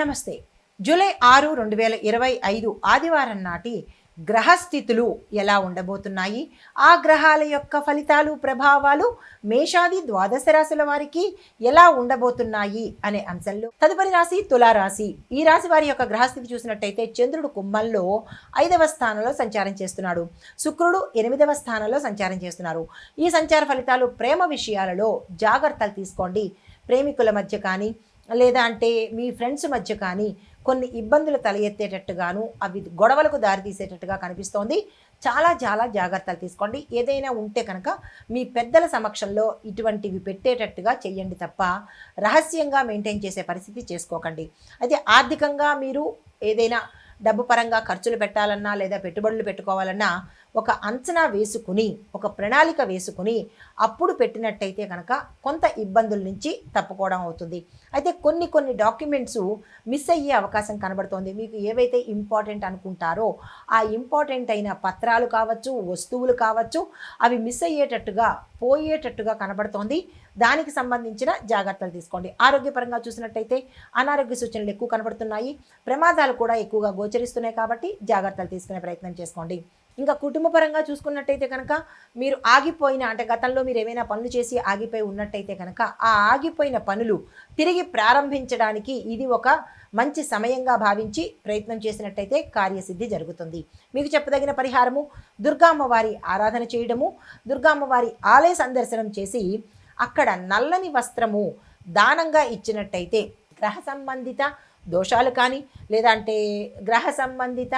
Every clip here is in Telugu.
నమస్తే. జూలై ఆరు రెండు వేల ఇరవై ఐదు ఆదివారం నాటి గ్రహస్థితులు ఎలా ఉండబోతున్నాయి? ఆ గ్రహాల యొక్క ఫలితాలు ప్రభావాలు మేషాది ద్వాదశ రాశుల వారికి ఎలా ఉండబోతున్నాయి అనే అంశంలో తదుపరి రాశి తులారాశి. ఈ రాశి వారి యొక్క గ్రహస్థితి చూసినట్టయితే చంద్రుడు కుంభంలో ఐదవ స్థానంలో సంచారం చేస్తున్నాడు. శుక్రుడు ఎనిమిదవ స్థానంలో సంచారం చేస్తున్నారు. ఈ సంచార ఫలితాలు ప్రేమ విషయాలలో జాగ్రత్తలు తీసుకోండి. ప్రేమికుల మధ్య కానీ లేదా అంటే మీ ఫ్రెండ్స్ మధ్య కానీ కొన్ని ఇబ్బందులు తల ఎత్తేటట్టుగాను అవి గొడవలకు దారితీసేటట్టుగా కనిపిస్తోంది. చాలా చాలా జాగ్రత్తలు తీసుకోండి. ఏదైనా ఉంటే కనుక మీ పెద్దల సమక్షంలో ఇటువంటివి పెట్టేటట్టుగా చేయండి తప్ప రహస్యంగా మెయింటైన్ చేసే పరిస్థితి చేసుకోకండి. అయితే ఆర్థికంగా మీరు ఏదైనా డబ్బు పరంగా ఖర్చులు పెట్టాలన్నా లేదా పెట్టుబడులు పెట్టుకోవాలన్నా ఒక అంచనా వేసుకుని ఒక ప్రణాళిక వేసుకుని అప్పుడు పెట్టినట్టయితే కనుక కొంత ఇబ్బందుల నుంచి తప్పుకోవడం అవుతుంది. అయితే కొన్ని కొన్ని డాక్యుమెంట్స్ మిస్ అయ్యే అవకాశం కనబడుతోంది. మీకు ఏవైతే ఇంపార్టెంట్ అనుకుంటారో ఆ ఇంపార్టెంట్ అయిన పత్రాలు కావచ్చు వస్తువులు కావచ్చు అవి మిస్ అయ్యేటట్టుగా పోయేటట్టుగా కనబడుతోంది. దానికి సంబంధించిన జాగ్రత్తలు తీసుకోండి. ఆరోగ్యపరంగా చూసినట్టయితే అనారోగ్య సూచనలు ఎక్కువ కనబడుతున్నాయి. ప్రమాదాలు కూడా ఎక్కువగా గోచరిస్తున్నాయి కాబట్టి జాగ్రత్తలు తీసుకునే ప్రయత్నం చేసుకోండి. ఇంకా కుటుంబపరంగా చూసుకున్నట్టయితే కనుక మీరు ఆగిపోయిన అంటే గతంలో మీరు ఏమైనా పనులు చేసి ఆగిపోయి ఉన్నట్టయితే కనుక ఆ ఆగిపోయిన పనులు తిరిగి ప్రారంభించడానికి ఇది ఒక మంచి సమయంగా భావించి ప్రయత్నం చేసినట్టయితే కార్యసిద్ధి జరుగుతుంది. మీకు చెప్పదగిన పరిహారము దుర్గామ్మవారి ఆరాధన చేయడము దుర్గామ్మవారి ఆలయ సందర్శనం చేసి అక్కడ నల్లని వస్త్రము దానంగా ఇచ్చినట్టయితే గ్రహ సంబంధిత దోషాలు కానీ లేదంటే గ్రహ సంబంధిత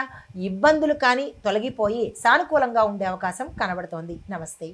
ఇబ్బందులు కానీ తొలగిపోయి సానుకూలంగా ఉండే అవకాశం కనబడుతోంది. నమస్తే.